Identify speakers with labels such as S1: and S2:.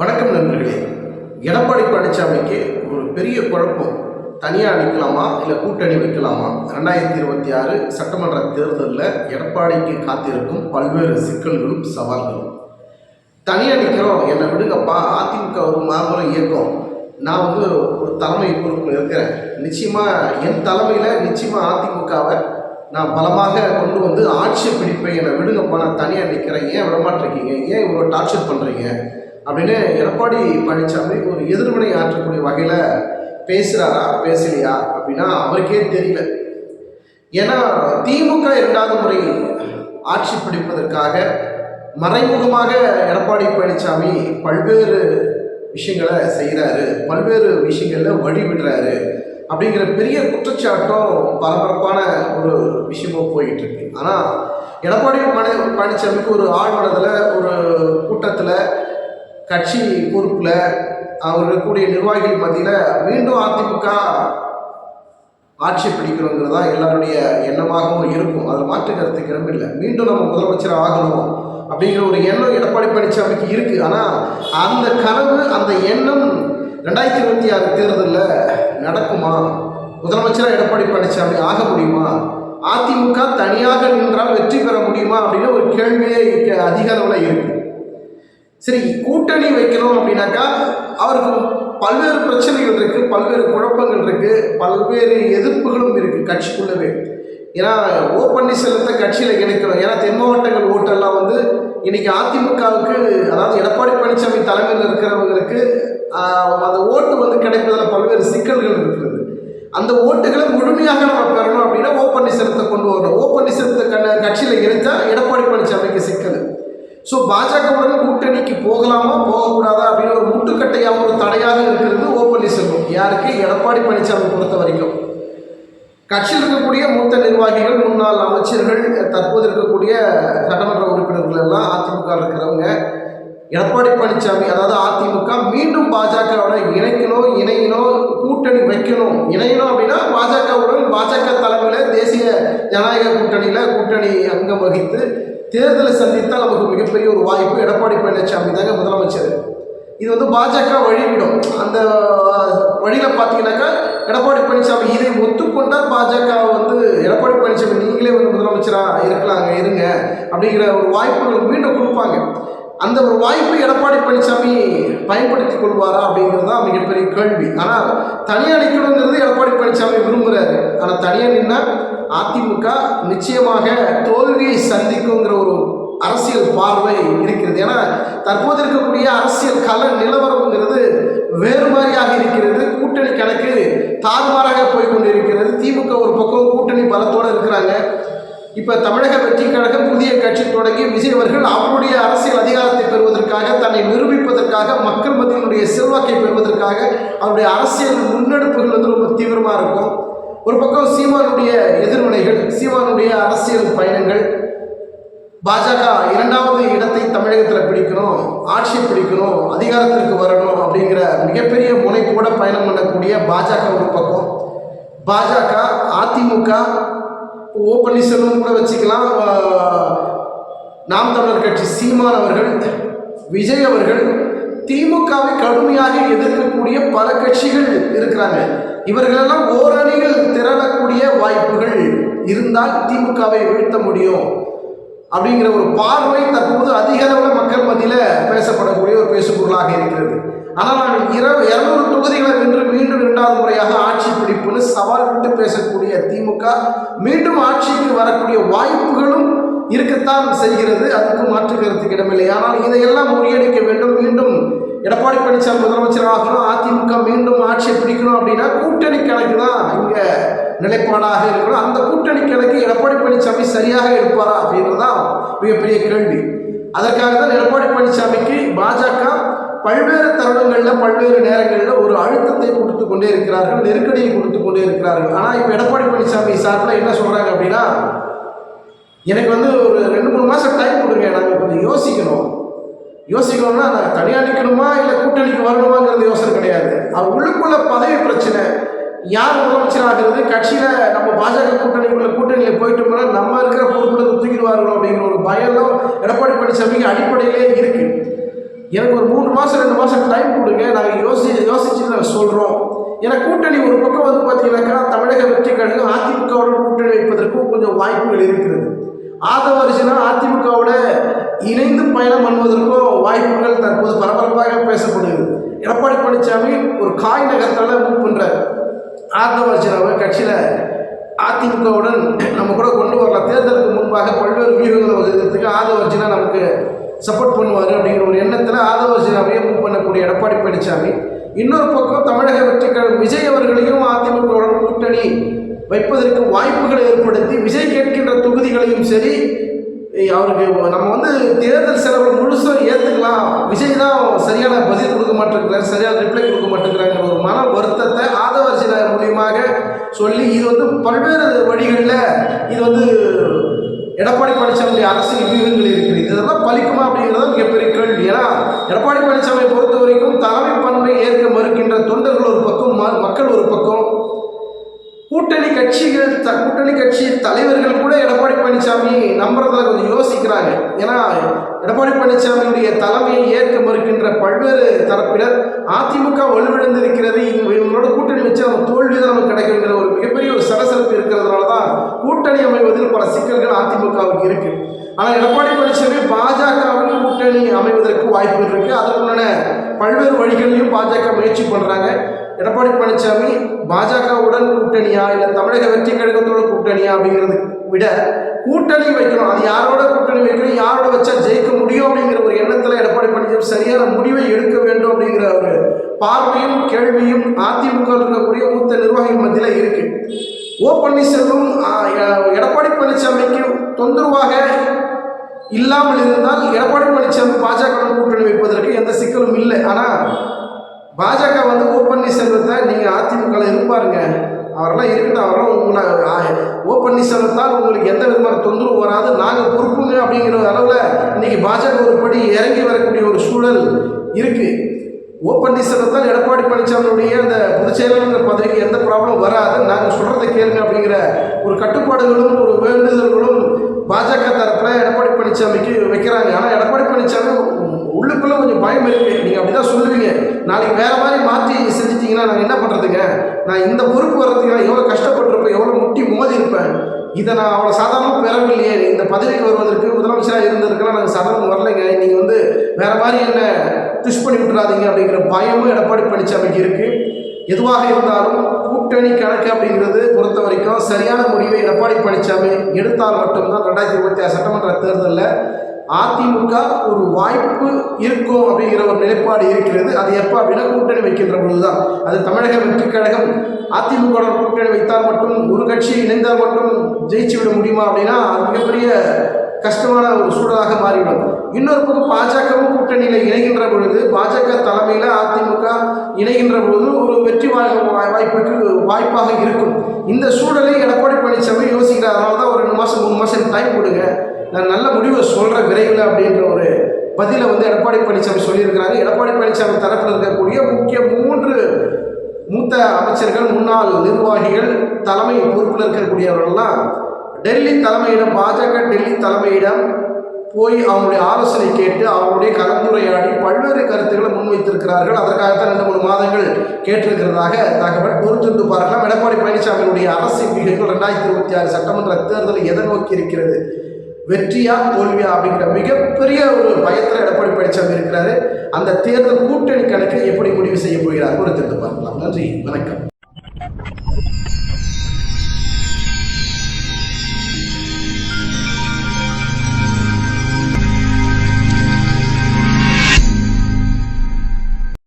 S1: வணக்கம் நண்பர்களே. எடப்பாடி பழனிசாமிக்கு ஒரு பெரிய குழப்பம். தனியாக நிற்கலாமா இல்லை கூட்டணி வைக்கலாமா? ரெண்டாயிரத்தி இருபத்தி ஆறு சட்டமன்ற தேர்தலில் எடப்பாடிக்கு காத்திருக்கும் பல்வேறு சிக்கல்களும் சவால்களும். தனியாக நிற்கிறோம் என்னை விடுங்கப்பா. அதிமுக ஒரு மாபெரும் இயக்கம். நான் வந்து ஒரு தலைமை பொறுப்பில் இருக்கிறேன். நிச்சயமாக என் தலைமையில் நிச்சயமாக அதிமுகவை நான் பலமாக கொண்டு வந்து ஆட்சி பிடிப்பேன். என்னை விடுங்கப்பா. நான் தனியாக நிற்கிறேன் ஏன் விடமாட்டிருக்கீங்க ஏன் இவ்வளோ டார்ச்சர் பண்ணுறீங்க அப்படின்னு எடப்பாடி பழனிசாமி ஒரு எதிர்வினை ஆற்றக்கூடிய வகையில் பேசுகிறாரா பேசலையா அப்படின்னா அவருக்கே தெரியல. ஏன்னா திமுக இரண்டாவது முறை ஆட்சி பிடிப்பதற்காக மறைமுகமாக எடப்பாடி பழனிசாமி பல்வேறு விஷயங்களை செய்கிறாரு பல்வேறு விஷயங்களில் வழிவிடுறாரு. அப்படிங்கிற பெரிய குற்றச்சாட்டும் பரபரப்பான ஒரு விஷயமும் போயிட்டு இருக்கு ஆனால் எடப்பாடி பழனிசாமிக்கு ஒரு ஆழ்மனதில் ஒரு கூட்டத்தில் கட்சி பொறுப்பில் அவர் இருக்கக்கூடிய நிர்வாகிகள் மத்தியில் மீண்டும் அதிமுக ஆட்சி பிடிக்கணுங்கிறது தான் எல்லாருடைய எண்ணமாகவும் இருக்கும். அதில் மாற்று கருத்துக்கு இல்லை. மீண்டும் நம்ம முதலமைச்சர் ஆகணும் அப்படிங்கிற ஒரு எண்ணம் எடப்பாடி பழனிசாமிக்கு இருக்குது ஆனால் அந்த கனவு அந்த எண்ணம் ரெண்டாயிரத்தி இருபத்தி ஆறு தேர்தலில் நடக்குமா? முதலமைச்சராக எடப்பாடி பழனிசாமி ஆக முடியுமா? அதிமுக தனியாக நின்றால் வெற்றி பெற முடியுமா? அப்படின்னு ஒரு கேள்வியே அதிக அளவில் இருக்குது சரி கூட்டணி வைக்கணும் அப்படின்னாக்கா அவருக்கு பல்வேறு பிரச்சனைகள் இருக்குது பல்வேறு குழப்பங்கள் இருக்குது பல்வேறு எதிர்ப்புகளும் இருக்குது கட்சிக்குள்ளவே. ஏன்னா ஓ பன்னீர்செல்வத்தை கட்சியில் இணைக்கணும். ஏன்னா தென் மாவட்டங்கள் ஓட்டெல்லாம் வந்து இன்னைக்கு அதிமுகவுக்கு அதாவது எடப்பாடி பழனிசாமி தலைமையில் இருக்கிறவங்களுக்கு அந்த ஓட்டு வந்து கிடைப்பதில் பல்வேறு சிக்கல்கள் இருக்கிறது. அந்த ஓட்டுகளை முழுமையாக நம்ம பெறணும் அப்படின்னா ஓ பன்னீர்செல்வத்தை கொண்டு வரணும். ஓ பன்னீர்செல்வத்தை கட்சியில் இணைத்தால் எடப்பாடி பழனிசாமிக்கு சிக்கல். ஸோ பாஜகவுடன் கூட்டணிக்கு போகலாமா போகக்கூடாதா அப்படின்னு ஒரு முட்டுக்கட்டையாக ஒரு தடையாக இருக்கிறது ஓ பன்னீர்செல்வம் யாருக்கு? எடப்பாடி பழனிசாமி பொறுத்த வரைக்கும். கட்சியில் இருக்கக்கூடிய மூத்த நிர்வாகிகள் முன்னாள் அமைச்சர்கள் தற்போது இருக்கக்கூடிய சட்டமன்ற உறுப்பினர்கள் எல்லாம் அதிமுக இருக்கிறவங்க எடப்பாடி பழனிசாமி அதாவது அதிமுக மீண்டும் பாஜகவோட இணைக்கணும் இணையணும் கூட்டணி வைக்கணும். இணையணும் அப்படின்னா பாஜகவுடன் பாஜக தலைமையில் தேசிய ஜனநாயக கூட்டணியில் கூட்டணி அங்கம் வகித்து தேர்தலை சந்தித்தால் நமக்கு மிகப்பெரிய ஒரு வாய்ப்பு எடப்பாடி பழனிசாமி தாங்க முதலமைச்சர். இது வந்து பாஜக வழிவிடும். அந்த வழியில் பார்த்தீங்கன்னாக்கா எடப்பாடி பழனிசாமி இதை ஒத்துக்கொண்டால் பாஜக வந்து எடப்பாடி பழனிசாமி நீங்களே வந்து முதலமைச்சராக இருக்கலாங்க இருங்க அப்படிங்கிற ஒரு வாய்ப்புகள் மீண்டும் கொடுப்பாங்க. அந்த ஒரு வாய்ப்பை எடப்பாடி பழனிசாமி பயன்படுத்தி கொள்வாரா அப்படிங்கிறது தான் மிகப்பெரிய கேள்வி. ஆனால் தனியாக நிற்கணுங்கிறது எடப்பாடி பழனிசாமி விரும்புகிறாரு ஆனால் தனியாக நின்னால் அதிமுக நிச்சயமாக தோல்வியை சந்திக்குங்கிற ஒரு அரசியல் பார்வை இருக்கிறது. ஏன்னா தற்போது இருக்கக்கூடிய அரசியல் கல நிலவரம்ங்கிறது வேறு மாதிரியாக இருக்கிறது. கூட்டணி கணக்கு தாறுமாறாக போய் கொண்டிருக்கிறது திமுக ஒரு பக்கம் கூட்டணி பலத்தோடு இருக்கிறாங்க. இப்போ தமிழக வெற்றி கழகம் புதிய கட்சி தொடங்கி விஜய் அவர்கள் அவருடைய அரசியல் அதிகாரத்தை பெறுவதற்காக தன்னை நிரூபிப்பதற்காக மக்கள் மத்தியினுடைய செல்வாக்கை பெறுவதற்காக அவருடைய அரசியல் முன்னெடுப்புகள் வந்து ரொம்ப தீவிரமாக இருக்கும். ஒரு பக்கம் சீமானுடைய எதிர்வினைகள் சீமானுடைய அரசியல் பயணங்கள் பாஜக இரண்டாவது இடத்தை தமிழகத்தில் பிடிக்கணும் ஆட்சி பிடிக்கணும் அதிகாரத்திற்கு வரணும் அப்படிங்கிற மிகப்பெரிய முனைப்போட பயணம் பண்ணக்கூடிய பாஜக ஒரு பக்கம். பாஜக அதிமுக ஓ பன்னீர்செல்வம் கூட வச்சுக்கலாம். நாம் தமிழர் கட்சி சீமான் அவர்கள் விஜய் அவர்கள் திமுகவை கடுமையாக எதிர்க்கக்கூடிய பல கட்சிகள் இருக்கிறாங்க. இவர்களெல்லாம் ஓரணியில் திரளக்கூடிய வாய்ப்புகள் இருந்தால் திமுகவை வீழ்த்த முடியும் அப்படிங்கிற ஒரு பார்வை தற்போது அதிக அளவில் மக்கள் மத்தியில் பேசப்படக்கூடிய ஒரு பேசுபொருளாக இருக்கிறது. ஆனால் நான் இரவு இருநூறு தொகுதிகளை வென்று மீண்டும் இரண்டாவது முறையாக ஆட்சி பிடிப்புன்னு சவால் விட்டு பேசக்கூடிய திமுக மீண்டும் ஆட்சிக்கு வரக்கூடிய வாய்ப்புகளும் இருக்கத்தான் செய்கிறது. அதுக்கு மாற்று கருத்துக்கு இடமில்லை. ஆனால் இதையெல்லாம் முறியடிக்க வேண்டும். மீண்டும் எடப்பாடி பழனிசாமி முதலமைச்சர் ஆகணும் அதிமுக மீண்டும் ஆட்சியை பிடிக்கணும் அப்படின்னா கூட்டணி கணக்கு தான் இங்கே நிலைப்பாடாக இருக்கணும். அந்த கூட்டணி கணக்கு எடப்பாடி பழனிசாமி சரியாக எடுப்பாரா அப்படின்றதான் மிகப்பெரிய கேள்வி. அதற்காக தான் எடப்பாடி பழனிசாமிக்கு பாஜக பல்வேறு தருணங்களில் பல்வேறு நேரங்களில் ஒரு அழுத்தத்தை கொடுத்து கொண்டே இருக்கிறார்கள் நெருக்கடியை கொடுத்து கொண்டே இருக்கிறார்கள். ஆனால் இப்போ எடப்பாடி பழனிசாமி சார்பில் என்ன சொல்கிறாங்க அப்படின்னா எனக்கு வந்து ஒரு ரெண்டு மூணு மாதம் டைம் கொடுங்க நாங்கள் கொஞ்சம் யோசிக்கணும். யோசிக்கணும்னா நான் தனியாக நிற்கணுமா இல்லை கூட்டணிக்கு வரணுமாங்கிறது யோசனை கிடையாது. அவர் உள்ளுக்குள்ள பதவி பிரச்சனை. யார் முதலமைச்சர் ஆகிறது கட்சியில் நம்ம பாஜக கூட்டணிக்குள்ள கூட்டணியில் போயிட்டோம்னா நம்ம இருக்கிற பொறுப்புல தூக்கிடுவார்களோ அப்படிங்கிற ஒரு பயம்லாம் எடப்பாடி பழனிசாமிக்கு அடிப்படையிலே இருக்கு. எனக்கு ஒரு மூணு மாதம் ரெண்டு மாதம் டைம் கொடுங்க. நாங்கள் யோசி யோசிச்சு நாங்கள் சொல்கிறோம் ஏன்னா கூட்டணி ஒரு பக்கம் வந்து பார்த்தீங்கன்னாக்கா தமிழக வெற்றி கழகம் அதிமுகவுடன் கூட்டணி வைப்பதற்கும் கொஞ்சம் வாய்ப்புகள் இருக்கிறது. ஆதவ அர்ஜுனா அதிமுகவோட இணைந்து பயணம் பண்ணுவதற்கும் வாய்ப்புகள் தற்போது பரபரப்பாக பேசப்படுகிறது. எடப்பாடி பழனிசாமி ஒரு காய் நகரத்தால் மூவ் பண்ணுற ஆதவ அர்ஜுனாவை கட்சியில் அதிமுகவுடன் நம்ம கூட கொண்டு வரலாம். தேர்தலுக்கு முன்பாக பல்வேறு வியூகங்களை வகுக்கிறதுக்கு ஆதவ அர்ஜுனா நமக்கு சப்போர்ட் பண்ணுவார் அப்படிங்கிற ஒரு எண்ணத்தில் ஆதவ அர்ஜுனாவையே மூவ் பண்ணக்கூடிய எடப்பாடி பழனிசாமி இன்னொரு பக்கம் தமிழக வெற்றிக்கழகம் விஜய் அவர்களையும் அதிமுகவுடன் கூட்டணி வைப்பதற்கு வாய்ப்புகளை ஏற்படுத்தி விஜய் கேட்கின்ற தொகுதிகளையும் சரி அவருக்கு நம்ம வந்து தேர்தல் செலவு முழுசாக ஏற்றுக்கலாம் விஜய் தான் சரியான பதில் கொடுக்க மாட்டேங்கிறார் சரியான ரிப்ளை கொடுக்க மாட்டேங்கிறாங்கிற ஒரு மன வருத்தத்தை ஆதவர்ஜின மூலியமாக சொல்லி இது வந்து பல்வேறு வழிகளில் இது வந்து எடப்பாடி பழனிசாமியுடைய அரசியல் வியூகங்கள் இருக்குது இதெல்லாம் பலிக்குமா அப்படிங்கிறது மிகப்பெரிய கேள்வி ஏன்னா எடப்பாடி பழனிசாமியை பொறுத்த வரைக்கும் தலைமை பண்பை ஏற்க மறுக்கின்ற தொண்டர்கள் ஒரு பக்கம் மக்கள் ஒரு பக்கம் கூட்டணி கட்சிகள் த கூட்டணி கட்சி தலைவர்கள் கூட எடப்பாடி பழனிசாமி நம்புறதுல கொஞ்சம் யோசிக்கிறாங்க. ஏன்னா எடப்பாடி பழனிசாமியுடைய தலைமையை ஏற்க மறுக்கின்ற பல்வேறு தரப்பினர் அதிமுக வலுவிழந்திருக்கிறது. இவங்களோட கூட்டணி வச்சு நம்ம தோல்வி தான் நமக்கு கிடைக்குங்கிற ஒரு மிகப்பெரிய ஒரு சரசரப்பு இருக்கிறதுனால தான் கூட்டணி அமைவதில் பல சிக்கல்கள் அதிமுகவுக்கு இருக்கு. ஆனால் எடப்பாடி பழனிசாமி பாஜகவில் கூட்டணி அமைவதற்கு வாய்ப்பு இருக்கு. அதற்குண்டான பல்வேறு வழிகளையும் பாஜக முயற்சி பண்ணுறாங்க எடப்பாடி பழனிசாமி பாஜகவுடன் கூட்டணியா இல்லை தமிழக வெற்றி கழகத்தோட கூட்டணியா அப்படிங்கிறது விட கூட்டணி வைக்கணும். அது யாரோட கூட்டணி வைக்கணும் யாரோட வச்சா ஜெயிக்க முடியும் அப்படிங்கிற ஒரு எண்ணத்தில் எடப்பாடி பழனிசாமி சரியான முடிவை எடுக்க வேண்டும் அப்படிங்கிற ஒரு பார்வையும் கேள்வியும் அதிமுக இருக்கக்கூடிய மூத்த நிர்வாகிகள் மத்தியில் இருக்கு. ஓ பன்னீர்செல்வம் எடப்பாடி பழனிசாமிக்கு தொந்தரவாக இல்லாமல் இருந்தால் எடப்பாடி பழனிசாமி பாஜக கூட்டணி வைப்பதற்கு எந்த சிக்கலும் இல்லை ஆனால் பாஜக வந்து ஓ பன்னீர்செல்வத்தை நீங்கள் அதிமுகவில் இருப்பாருங்க அவரெல்லாம் இருக்கட்டும் அவரெல்லாம் உங்களை ஓ பன்னீர்செல்வத்தால் உங்களுக்கு எந்த விதமான தொந்தரவு வராது நாங்கள் பொறுப்புங்க அப்படிங்கிற அளவில் இன்றைக்கி பாஜக ஒரு படி இறங்கி வரக்கூடிய ஒரு இருக்கு. இருக்குது ஓ பன்னீர்செல்வத்தால் எடப்பாடி பழனிசாமியுடைய அந்த பொதுச் செயலாளர் பதவிக்கு எந்த ப்ராப்ளம் வராது. நாங்கள் சொல்கிறத கேளுங்க அப்படிங்கிற ஒரு கட்டுப்பாடுகளும் ஒரு வேண்டுதல்களும் பாஜக தரப்பில் எடப்பாடி பழனிசாமிக்கு வைக்கிறாங்க. ஆனால் எடப்பாடி பழனிசாமி உள்ளுக்குள்ளே கொஞ்சம் பயம் இருக்குது நீங்கள் அப்படி தான் சொல்லுவீங்க. நாளைக்கு வேறு மாதிரி மாற்றி செஞ்சிட்டிங்கன்னா நான் என்ன பண்ணுறதுங்க நான் இந்த பொறுப்பு வர்றதுக்கு நான் எவ்வளோ கஷ்டப்பட்டிருப்பேன் எவ்வளோ முட்டி மோதி இருப்பேன். இதை நான் அவ்வளோ சாதாரணமாக பெறவில்லையே. இந்த பதவிக்கு வருவதற்கு முதலமைச்சராக இருந்ததுக்கெல்லாம் நாங்கள் சாதாரணம் வரலைங்க. நீங்கள் வந்து வேறு மாதிரி என்ன ட்விஷ் பண்ணி விட்டுறாதீங்க அப்படிங்கிற பயமும் எடப்பாடி பழனிசாமிக்கு இருக்குது எதுவாக இருந்தாலும் கூட்டணி கணக்கு அப்படிங்கிறது பொறுத்த வரைக்கும் சரியான முடிவை எடப்பாடி பழனிசாமி எடுத்தால் மட்டும்தான் ரெண்டாயிரத்தி இருபத்தி ஆறு சட்டமன்ற தேர்தலில் அதிமுக ஒரு வாய்ப்பு இருக்கும் அப்படிங்கிற ஒரு நிலைப்பாடு இருக்கிறது. அது எப்போ அப்படின்னா கூட்டணி வைக்கின்ற பொழுதுதான். அது தமிழக வெற்றிக் கழகம். அதிமுக கூட்டணி வைத்தால் மட்டும் ஒரு கட்சி இணைந்தால் மட்டும் ஜெயிச்சு விட முடியுமா அப்படின்னா அது மிகப்பெரிய கஷ்டமான ஒரு சூழலாக மாறிவிடும். இன்னொரு பக்கம் பாஜகவும் கூட்டணியில் இணைகின்ற பொழுது பாஜக தலைமையில் அதிமுக இணைகின்ற பொழுது ஒரு வெற்றி வாய்ப்புக்கு வாய்ப்பாக இருக்கும். இந்த சூழலை எடப்பாடி பழனிசாமி யோசிக்கிறார். அதனால தான் ஒரு ரெண்டு மாதம் மூணு மாதம் டைம் கொடுங்க. நான் நல்ல முடிவை சொல்கிறேன் விரைவில் அப்படின்ற ஒரு பதிலை வந்து எடப்பாடி பழனிசாமி சொல்லியிருக்கிறாரு. எடப்பாடி பழனிசாமி தரப்பில் இருக்கக்கூடிய முக்கிய மூன்று மூத்த அமைச்சர்கள் முன்னாள் நிர்வாகிகள் தலைமை பொறுப்பில் இருக்கக்கூடியவர்கள்லாம் டெல்லி தலைமையிடம் பாஜக டெல்லி தலைமையிடம் போய் அவங்களுடைய ஆலோசனை கேட்டு அவங்களுடைய கலந்துரையாடி பல்வேறு கருத்துக்களை முன்வைத்திருக்கிறார்கள். அதற்காகத்தான் ரெண்டு மூணு மாதங்கள் கேட்டிருக்கிறதாக தகவல் பொறுத்திருந்து பார்க்கலாம். எடப்பாடி பழனிசாமியினுடைய அரசின் மிகைகள் ரெண்டாயிரத்தி இருபத்தி ஆறு சட்டமன்ற தேர்தல் எதை நோக்கி இருக்கிறது? வெற்றியா தோல்வியா அப்படிங்கிற மிகப்பெரிய ஒரு பயத்தில் எடப்பாடி பழனிசாமி இருக்கிறாரு. அந்த தேர்தல் கூட்டணி கணக்கு எப்படி முடிவு செய்ய போகிறார்? பொறுத்திருந்து பார்க்கலாம். நன்றி வணக்கம்.